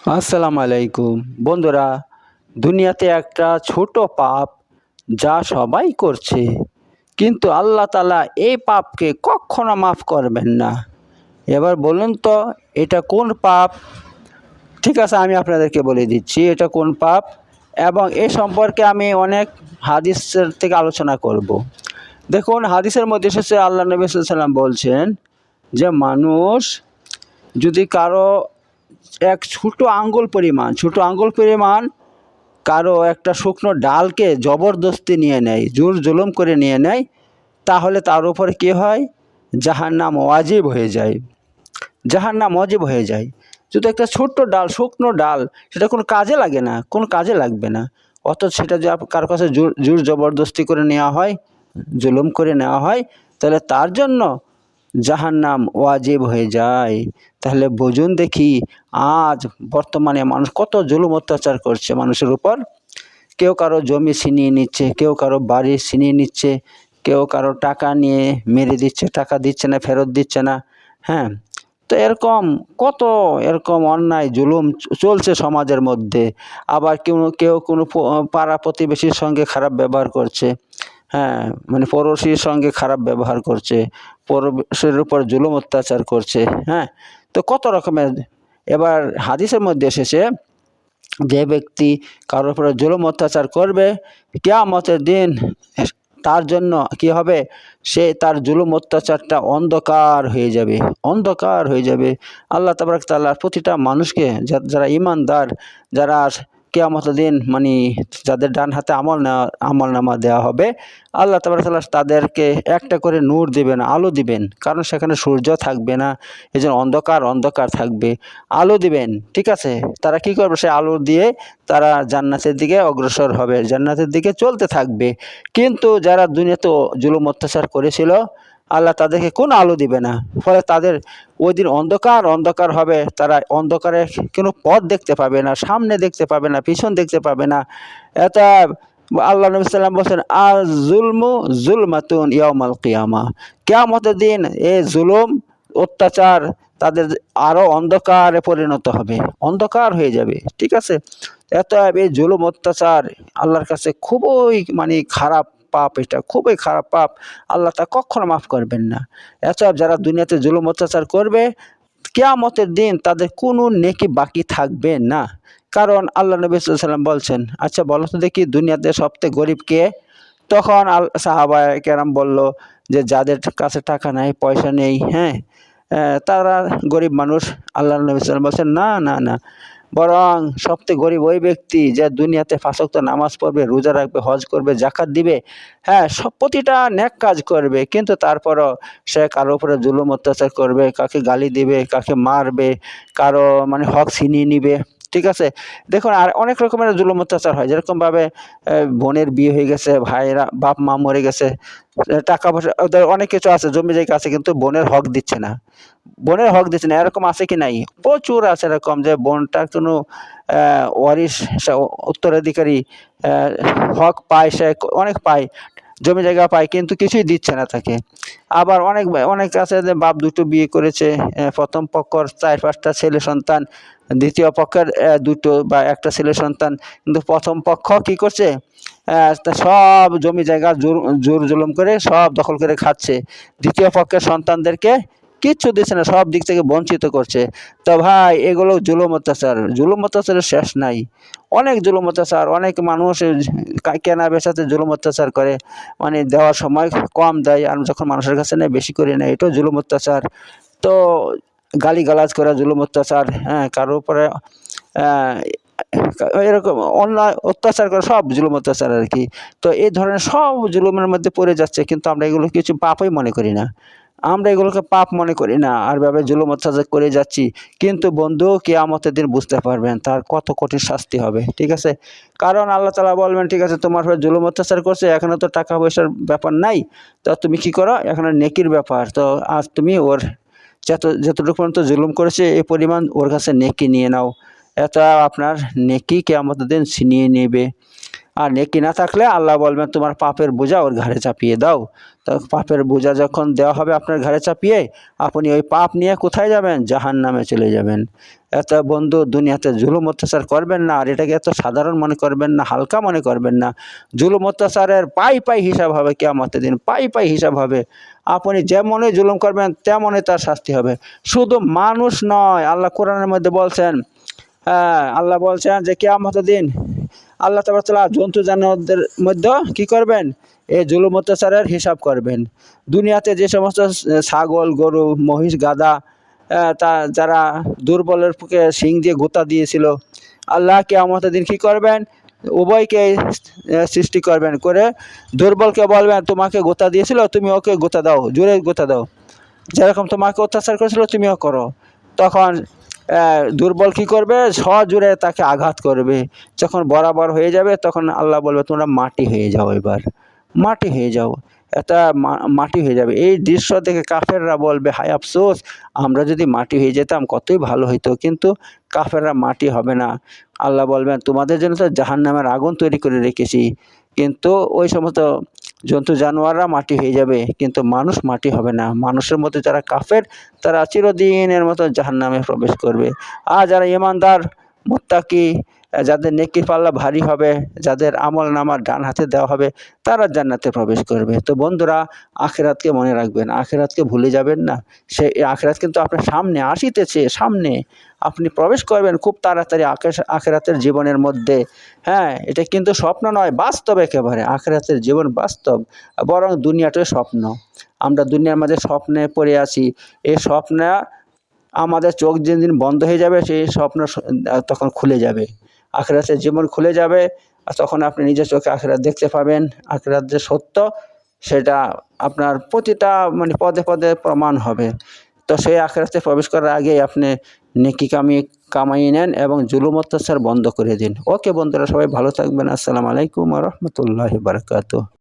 আসসালামু আলাইকুম বন্ধুরা, দুনিয়াতে একটা ছোট পাপ যা সবাই করছে, কিন্তু আল্লাহ তালা এই পাপকে কখনো মাফ করবেন না। এবার বলুন তো, এটা কোন পাপ? ঠিক আছে, আমি আপনাদেরকে বলে দিচ্ছি, এটা কোন পাপ? এবং এ সম্পর্কে আমি অনেক হাদিসের থেকে আলোচনা করব। দেখুন, হাদিসের মধ্যে এসেছে, আল্লাহ নবী সাল্লাম বলছেন যে, মানুষ যদি কারও এক ছোটো আঙ্গুল পরিমাণ, ছোটো আঙ্গুল পরিমাণ, কারও একটা শুকনো ডালকে জবরদস্তি নিয়ে নেয়, জোর জুলুম করে নিয়ে নেয়, তাহলে তার উপরে কী হয়? যাহার নাম ওয়াজিব হয়ে যায়। যাহার নাম অজীব হয়ে যায়। যদি একটা ছোট্ট ডাল, শুকনো ডাল, সেটা কোনো কাজে লাগে না, কোনো কাজে লাগবে না। অথচ সেটা আপ- কারও কাছে জোর জোর জবরদস্তি করে নেওয়া হয়, জুলুম করে নেওয়া হয়, তাহলে তার জন্য যাহার নাম ওয়াজিব হয়ে যায়। তাহলে বুঝুন দেখি, আজ বর্তমানে মানুষ কত জুলুম অত্যাচার করছে মানুষের উপর। কেউ কারও জমি ছিনিয়ে নিচ্ছে, কেউ কারও বাড়ি ছিনিয়ে নিচ্ছে, কেউ কারও টাকা নিয়ে মেরে দিচ্ছে, টাকা দিচ্ছে না, ফেরত দিচ্ছে না হ্যাঁ? তো এরকম কত এরকম অন্যায় জুলুম চলছে সমাজের মধ্যে। আবার কেউ কেউ কোনো পাড়া প্রতিবেশীর সঙ্গে খারাপ ব্যবহার করছে। হ্যাঁ মানে পড়োশির সঙ্গে খারাপ ব্যবহার করছে, পড়োশির উপর জুলুম অত্যাচার করছে হ্যাঁ? তো কত রকমের, এবার হাদিসের মধ্যে এসেছে যে ব্যক্তি কারোর উপরে জুলুম অত্যাচার করবে, কেয়ামতের দিন তার জন্য কি হবে? সে তার জুলুম অত্যাচারটা অন্ধকার হয়ে যাবে, অন্ধকার হয়ে যাবে। আল্লাহ তাবারক তাআলা প্রতিটা মানুষকে, যারা ইমানদার, যারা কেয়ামতের দিন মানে যাদের ডান হাতে আমল নেওয়া আমল নামা দেওয়া হবে, আল্লাহ তাবারক তাআলা তাদেরকে একটা করে নূর দিবেন, আলো দিবেন। কারণ সেখানে সূর্য থাকবে না এই অন্ধকার অন্ধকার থাকবে। আলো দিবেন, ঠিক আছে? তারা কি করবে? সে আলো দিয়ে তারা জান্নাতের দিকে অগ্রসর হবে, জান্নাতের দিকে চলতে থাকবে। কিন্তু যারা দুনিয়াতে জুলুম অত্যাচার করেছিল আল্লাহ তাদেরকে কোনো আলো দিবে না। ফলে তাদের ওই দিন অন্ধকার অন্ধকার হবে, তারা অন্ধকারে কোনো পথ দেখতে পাবে না, সামনে দেখতে পাবে না, পিছন দেখতে পাবে না। এটা আল্লাহ নবী সাল্লাম বলছেন আর জুলমু জুলমাতুন ইয়ামাল কিয়ামা। কেয়ামতের দিন এ জুলুম, অত্যাচার তাদের আরও অন্ধকারে পরিণত হবে, অন্ধকার হয়ে যাবে, ঠিক আছে? এত এই জুলুম, অত্যাচার আল্লাহর কাছে খুবই মানে খারাপ পাপ, এটা খুবই খারাপ পাপ। আল্লাহ তা কখনো মাফ করবেন না। এত যারা দুনিয়াতে জুলুম, অত্যাচার করবে, কেয়ামতের দিন তাদের কোনো নেকি বাকি থাকবে না। কারণ আল্লাহ নবী সাল্লাম বলছেন আচ্ছা বলো তো দেখি দুনিয়াতে সবথেকে গরিব কে? তখন আল সাহাবা কেরাম বলল যে, যাদের কাছে টাকা নাই, পয়সা নেই হ্যাঁ? তারা গরিব মানুষ। আল্লাহ নবী সাল্লাম বলছেন, না না না। বরং সবচেয়ে গরিব ওই ব্যক্তি যে দুনিয়াতে ফাঁসক্ত নামাজ পড়বে, রোজা রাখবে, হজ করবে জাকাত দিবে হ্যাঁ সব প্রতিটা ন্যাক কাজ করবে। কিন্তু তারপরও সে কারও উপরে জুলুম অত্যাচার করবে কাকে গালি দিবে কাকে মারবে, কারও মানে হক ছিনিয়ে নিবে। ঠিক আছে? দেখুন আর অনেক রকমের জুলুম অত্যাচার হয়। যেরকমভাবে বোনের বিয়ে হয়ে গেছে ভাইয়েরা বাপ মা মরে গেছে টাকা পয়সা অনেক কিছু আছে জমি জায়গা আছে কিন্তু বোনের হক দিচ্ছে না। বোনের হক দিচ্ছে না এরকম আছে কি নাই? প্রচুর আছে এরকম যে বোনটার কোনো আহ, ওয়ারিশ সে উত্তরাধিকারী হক পায় সে অনেক পায়। জমি জায়গা পায়, কিন্তু কিছুই দিচ্ছে না তাকে। আবার অনেক অনেক আছে যে বাপ দুটো বিয়ে করেছে প্রথম পক্ষর চার পাঁচটা ছেলে সন্তান, দ্বিতীয় পক্ষের দুটো বা একটা ছেলে সন্তান, কিন্তু প্রথম পক্ষ কি করছে? সব জমি জায়গা জোর জোর জুলুম করে সব দখল করে খাচ্ছে। দ্বিতীয় পক্ষের সন্তানদেরকে কিচ্ছু দিচ্ছে না, সব দিক থেকে বঞ্চিত করছে। তো ভাই, এগুলো জুলুম অত্যাচার। জুলুম অত্যাচারের শেষ নাই। অনেক জুলুম অত্যাচার, অনেক মানুষ কেনা বেচাতে জুলুম অত্যাচার করে। মানে দেওয়ার সময় কম দেয়, আর যখন মানুষের কাছে নেয় বেশি করে নেয়, এটাও জুলুম অত্যাচার। তো গালি গালাজ করা জুলুম অত্যাচার হ্যাঁ কারোর উপরে এরকম অন্যায়, অত্যাচার করে সব জুলুম অত্যাচার আর কি। তো এই ধরনের সব জুলুমের মধ্যে পড়ে যাচ্ছে, কিন্তু আমরা এগুলো কিছু পাপই মনে করি না। আমরা এগুলোকে পাপ মনে করি না, আর ভাবে জুলুম অত্যাচার করে যাচ্ছি। কিন্তু বন্ধু, কেয়ামতের দিন বুঝতে পারবেন, তার কত কঠিন শাস্তি হবে, ঠিক আছে? কারণ আল্লাহ তালা বলবেন, ঠিক আছে, তোমার উপর জুলুম অত্যাচার করছে এখনও তো টাকা পয়সার ব্যাপার নাই। তো তুমি কি করো? এখন নেকির ব্যাপার। তো আজ তুমি ওর যত, যতটুকু পর্যন্ত জুলুম করেছে এই পরিমাণ ওর কাছে নেকি নিয়ে নাও। এটা আপনার নেকি কেয়ামতের দিন ছিনিয়ে নেবে। আর নেকি না থাকলে আল্লাহ বলবেন, তোমার পাপের বোঝা ওর ঘাড়ে চাপিয়ে দাও। তো পাপের বোঝা যখন দেওয়া হবে আপনার ঘাড়ে চাপিয়ে, আপনি ওই পাপ নিয়ে কোথায় যাবেন? জাহান নামে চলে যাবেন। এত বন্ধু দুনিয়াতে জুলুম অত্যাচার করবেন না, আর এটাকে এত সাধারণ মনে করবেন না, হালকা মনে করবেন না। জুলুম অত্যাচারের পাই পাই হিসাব হবে কেমতের দিন, পাই পাই হিসাব হবে। আপনি যেমনই জুলুম করবেন, তেমনই তার শাস্তি হবে। শুধু মানুষ নয়, আল্লাহ কোরআনের মধ্যে বলছেন হ্যাঁ আল্লাহ বলছেন যে কেয়ামতের দিন আল্লাহ তালা জন্তু জানোয়ারদের মধ্যে কি করবেন? এই জুলুম অত্যাচারের হিসাব করবেন। দুনিয়াতে যে সমস্ত ছাগল, গরু, মহিষ গাদা তা যারা দুর্বলের বুকে শিং দিয়ে গোতা দিয়েছিল, আল্লাহ কে কেয়ামতের দিন কি করবেন? উভয়কে সৃষ্টি করবেন করে দুর্বলকে বলবেন, তোমাকে গোতা দিয়েছিল, তুমি ওকে গোতা দাও, জোরে গোতা দাও। যেরকম তোমাকে অত্যাচার করেছিল, তুমিও করো। তখন দুর্বল কি করবে? সজোরে তাকে আঘাত করবে। যখন বরাবর হয়ে যাবে, তখন আল্লাহ বলবে, তোমরা মাটি হয়ে যাও এবার। মাটি হয়ে যাও। এটা মাটি হয়ে যাবে। এই দৃশ্য দেখে কাফেররা বলবে, হায় আফসোস, আমরা যদি মাটি হয়ে যেতাম, কতই ভালো হইতো। কিন্তু কাফেররা মাটি হবে না। আল্লাহ বলবেন, তোমাদের জন্য তো জাহান্নামের আগুন তৈরি করে রেখেছি। কিন্তু ওই সমস্ত জন্তু জানোয়াররা মাটি হয়ে যাবে, কিন্তু মানুষ মাটি হবে না। মানুষের মধ্যে যারা কাফের, তারা চিরদিনের মতো জাহান্নামে প্রবেশ করবে। আর যারা ইমানদার মোত্তাকি যাদের নেকির পাল্লা ভারী হবে, যাদের আমল নামার ডান হাতে দেওয়া হবে, তারা জান্নাতে প্রবেশ করবে। তো বন্ধুরা, আখেরাতকে মনে রাখবেন, আখেরাতকে ভুলে যাবেন না। সে আখেরাত কিন্তু আপনার সামনে আসিতেছে, সামনে। আপনি প্রবেশ করবেন খুব তাড়াতাড়ি আখেরাতের জীবনের মধ্যে। হ্যাঁ এটা কিন্তু স্বপ্ন নয়, বাস্তব একেবারে। আখেরাতের জীবন বাস্তব, বরং দুনিয়াটাই স্বপ্ন। আমরা দুনিয়ার মাঝে স্বপ্নে পড়ে আছি। এই স্বপ্ন আমাদের চোখ যেদিন বন্ধ হয়ে যাবে, সেই স্বপ্ন তখন খুলে যাবে। আখেরাতের জীবন খুলে যাবে। আর তখন আপনি নিজের চোখে আখরাত দেখতে পাবেন। আখেরাত যে সত্য, সেটা আপনার প্রতিটা মানে পদে পদে প্রমাণ হবে। তো সেই আখরাতে প্রবেশ করার আগেই আপনি নেকি কামি, কামাই নেন এবং জুলুম অত্যাচার বন্ধ করে দিন। ওকে বন্ধুরা, সবাই ভালো থাকবেন। আসসালামু আলাইকুম রহমতুল্লাহ বারকাত